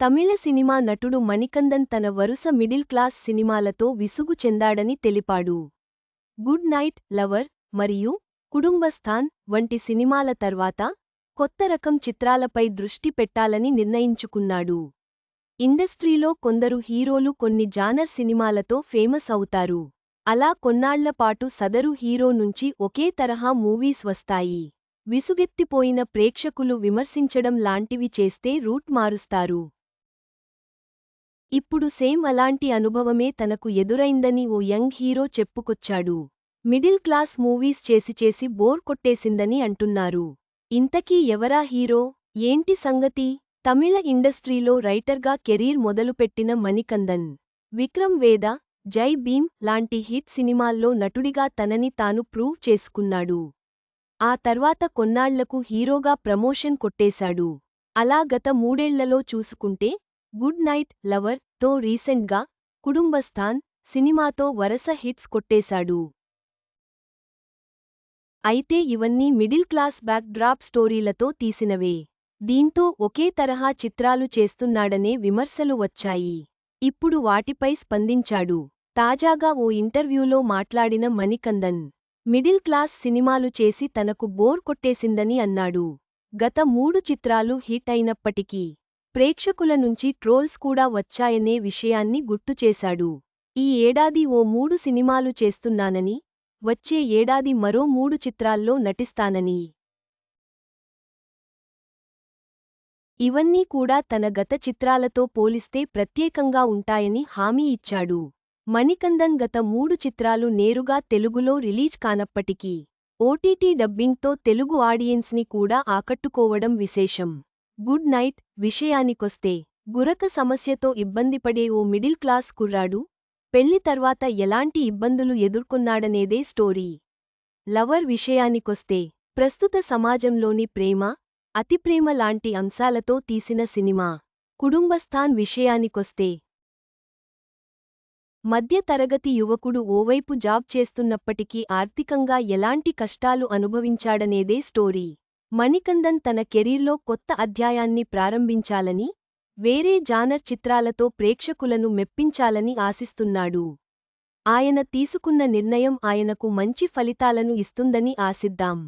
తమిళ cinema నటుడు మణికందన్ తన వరుస మిడిల్ క్లాస్ సినిమాలతో విసుగు చెందాడని తెలిపాడు. గుడ్ నైట్ లవర్ మరియు కుటుంబస్థాన్ వంటి సినిమాల తర్వాత కొత్త రకం చిత్రాలపై దృష్టి పెట్టాలని నిర్ణయించుకున్నాడు. ఇండస్ట్రీలో కొందరు హీరోలు కొన్ని జానర్ సినిమాలతో ఫేమస్ అవుతారు. అలా కొన్నాళ్ళపాటు సదరు హీరో నుంచి ఒకే తరహా మూవీస్ వస్తాయి. విసుగెత్తిపోయిన ప్రేక్షకులు విమర్శించడం లాంటివి చేస్తే రూట్ మారుస్తారు. ఇప్పుడు సేమ్ అలాంటి అనుభవమే తనకు ఎదురైందని ఓ యంగ్ హీరో చెప్పుకొచ్చాడు. మిడిల్ క్లాస్ మూవీస్ చేసి చేసి బోర్ కొట్టేసిందని అంటున్నారు. ఇంతకీ ఎవరా హీరో? ఏంటి సంగతి? తమిళ ఇండస్ట్రీలో రైటర్గా కెరీర్ మొదలుపెట్టిన మణికందన్ విక్రమ్ వేద జై భీమ్ లాంటి హిట్ సినిమాల్లో నటుడిగా తనని తాను ప్రూవ్ చేసుకున్నాడు. ఆ తర్వాత కొన్నాళ్ళకు హీరోగా ప్రమోషన్ కొట్టేశాడు. అలా గత మూడేళ్ళలో చూసుకుంటే గుడ్ నైట్ లవర్తో రీసెంట్గా కుటుంబస్థాన్ సినిమాతో వరస హిట్స్ కొట్టేశాడు. అయితే ఇవన్నీ మిడిల్ క్లాస్ బ్యాక్ డ్రాప్ స్టోరీలతో తీసినవే. దీంతో ఒకే తరహా చిత్రాలు చేస్తున్నాడనే విమర్శలు వచ్చాయి. ఇప్పుడు వాటిపై స్పందించాడు. తాజాగా ఓ ఇంటర్వ్యూలో మాట్లాడిన మణికందన్ మిడిల్ క్లాస్ సినిమాలు చేసి తనకు బోర్ కొట్టేసిందని అన్నాడు. గత మూడు చిత్రాలు హిట్ అయినప్పటికీ ప్రేక్షకుల నుంచి ట్రోల్స్ కూడా వచ్చాయనే విషయాన్ని గుర్తుచేశాడు ఈ ఏడాది ఓ మూడు సినిమాలు చేస్తున్నానని వచ్చే ఏడాది మరో మూడు చిత్రాల్లో నటిస్తానని. ఇవన్నీ కూడా తన గత చిత్రాలతో పోలిస్తే ప్రత్యేకంగా ఉంటాయని హామీ ఇచ్చాడు. మణికందన్ గత మూడు చిత్రాలు నేరుగా తెలుగులో రిలీజ్ కానప్పటికీ ఓటీటీ డబ్బింగ్తో తెలుగు ఆడియన్స్ని కూడా ఆకట్టుకోవడం విశేషం. గుడ్ నైట్ విషయానికొస్తే గురక సమస్యతో ఇబ్బందిపడే ఓ మిడిల్ క్లాస్ కుర్రాడు పెళ్ళి తర్వాత ఎలాంటి ఇబ్బందులు ఎదుర్కొన్నాడనేదే స్టోరీ. లవర్ విషయానికొస్తే ప్రస్తుత సమాజంలోని ప్రేమ అతిప్రేమ లాంటి అంశాలతో తీసిన సినిమా. కుటుంబస్థాన్ విషయానికొస్తే మధ్య తరగతి యువకుడు ఓవైపు జాబ్ చేస్తున్నప్పటికీ ఆర్థికంగా ఎలాంటి కష్టాలు అనుభవించాడనేదే స్టోరీ. మణికందన్ తన కెరీర్లో కొత్త అధ్యాయాన్ని ప్రారంభించాలని వేరే జానర్ చిత్రాలతో ప్రేక్షకులను మెప్పించాలని ఆశిస్తున్నాడు. ఆయన తీసుకున్న నిర్ణయం ఆయనకు మంచి ఫలితాలను ఇస్తుందని ఆశిద్దాం.